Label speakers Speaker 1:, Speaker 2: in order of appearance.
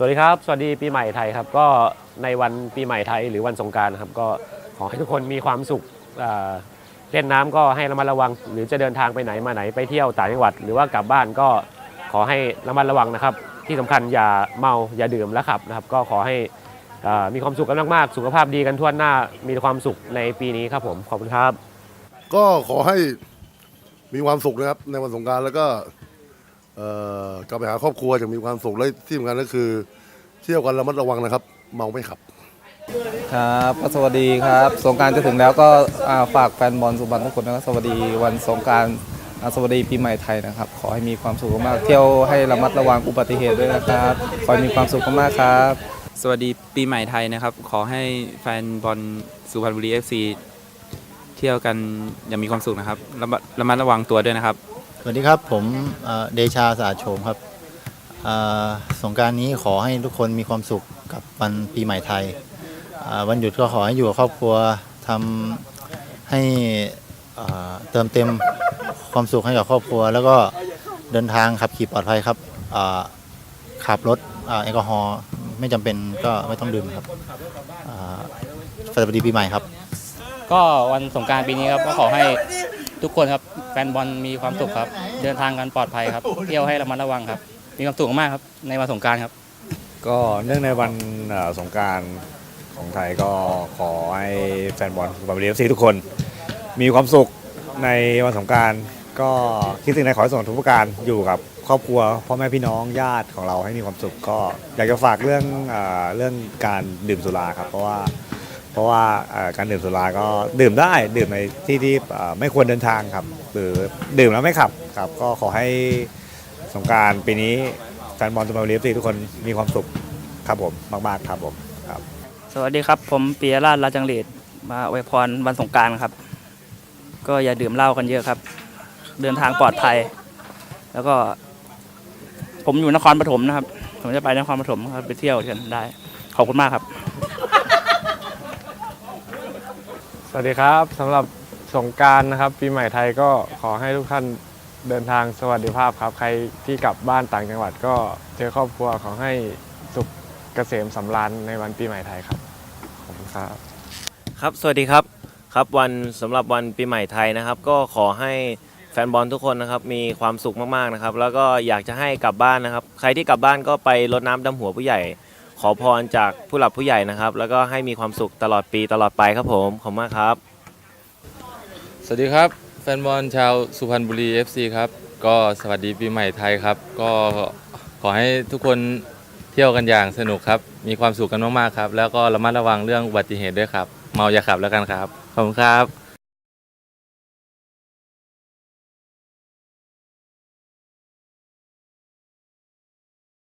Speaker 1: สวัสดีครับ สวัสดีปีใหม่ไทยครับ ก็ในวันปีใหม่ไทยหรือวันสงการนะครับ ก็ขอให้ทุกคนมีความสุขเล่นน้ำก็ให้ระมัดระวัง หรือจะเดินทางไปไหนมาไหนไปเที่ยวต่างจังหวัด หรือว่ากลับบ้านก็ขอให้ระมัดระวังนะครับ ที่สำคัญอย่าเมาอย่าดื่มและขับนะครับ ก็ขอให้มีความสุขกันมากๆ สุขภาพดีกันทั่วหน้ามีความสุขในปีนี้ครับผมขอบคุณครับ
Speaker 2: ก็ขอให้มีความสุขนะครับในวันสงการแล้วก็ กลับไปหาครอบครัวอย่างมีความสุขและที่สำคัญก็คือ เที่ยวกันระมัดระวังนะครับ เมาไม่ขับ
Speaker 3: ครับก็สวัสดีครับ สงกรารจะถึงแล้วก็อ่าฝากแฟนบอลสุพรรณทุกคนนะครับ สวัสดีวันสงกรารสวัสดีปีใหม่ไทยนะครับ ขอให้มีความสุขมากๆเที่ยวให้ระมัดระวังอุบัติเหตุด้วยนะครับ ขอให้มีความสุขมากๆครับ
Speaker 4: สวัสดีปีใหม่ไทยนะครับ ขอให้แฟนบอลสุพรรณบุรีเอฟซีเที่ยวกันอย่างมีความสุขนะครับระมัดระมัดระวังตัวด้วยนะครับ
Speaker 5: สวัสดีครับ ผมเดชาสะอาดโฉมครับสงการนี้ขอให้ทุกคนมีความสุขกับวันปีใหม่ไทย วันหยุดก็ขอให้อยู่กับครอบครัวทำให้เติมเต็มความสุขให้กับครอบครัว แล้วก็เดินทางขับขี่ปลอดภัยครับขับรถแอลกอฮอล์ไม่จำเป็นก็ไม่ต้องดื่มครับสวัสดีปีใหม่ครับ
Speaker 6: ก็วันสงการปีนี้ครับก็ขอให้ ทุกคนครับแฟนบอลมีความสุขครับ เดินทางกันปลอดภัยครับ เที่ยวให้ระมัดระวังครับ มีความสุขมากครับในวันสงการครับ
Speaker 7: ก็เนื่องในวันสงการของไทยก็ขอให้แฟนบอลบอลเลียฟซีทุกคน มีความสุขในวันสงการก็คิดถึงในขอให้ส่งทุกประการอยู่กับครอบครัวพ่อแม่พี่น้องญาติของเราให้มีความสุขก็อยากจะฝากเรื่องเอ่อเรื่องการดื่มสุราครับเพราะว่า ราะว่าการดื่มสุราก็ดื่มได้ดื่มในที่ที่ไม่ควรเดินทางครับหรือดื่มแล้วไม่ขับครับก็ขอให้สงการปีนี้แฟนบอลสุพรรณบุรีเอฟซีทุกคนมีความสุขครับผมมากๆครับผมครับ
Speaker 6: สวัสดีครับผมปียราชราจังเลดมาอวยพรวันสงการครับ ก็อย่าดื่มเหล้ากันเยอะครับ เดินทางปลอดภัย แล้วก็ ผมอยู่นครปฐมนะครับ ผมจะไปนครปฐมครับไปเที่ยวกันได้ขอบคุณมากครับ
Speaker 8: ส วัสดีครับสำหรับสงการนะครับ ปีใหม่ไทยก็ขอให้ทุกท่านเดินทางสวัสดิภาพครับ ใครที่กลับบ้านต่างจังหวัดก็เจอครอบครัวขอให้สุขเกษมสำราญในวันปีใหม่ไทยครับขอบคุณครับ
Speaker 9: ครับสวัสดีครับครับวันสำหรับวันปีใหม่ไทยนะครับ ก็ขอให้แฟนบอลทุกคนนะครับมีความสุขมากๆนะครับ แล้วก็อยากจะให้กลับบ้านนะครับ ใครที่กลับบ้านก็ไปรดน้ำดำหัวผู้ใหญ่ ขอพรจากผู้หลักผู้ใหญ่นะครับ แล้วก็ให้มีความสุขตลอดปีตลอดไปครับผมขอบคุณมากครับ
Speaker 10: สวัสดีครับ แฟนบอลชาวสุพรรณบุรี FC ครับ ก็สวัสดีปีใหม่ไทยครับ ก็ขอให้ทุกคนเที่ยวกันอย่างสนุกครับ มีความสุขกันมากๆครับ แล้วก็ระมัดระวังเรื่องอุบัติเหตุด้วยครับ เมาอย่าขับแล้วกันครับ ขอบคุณครับ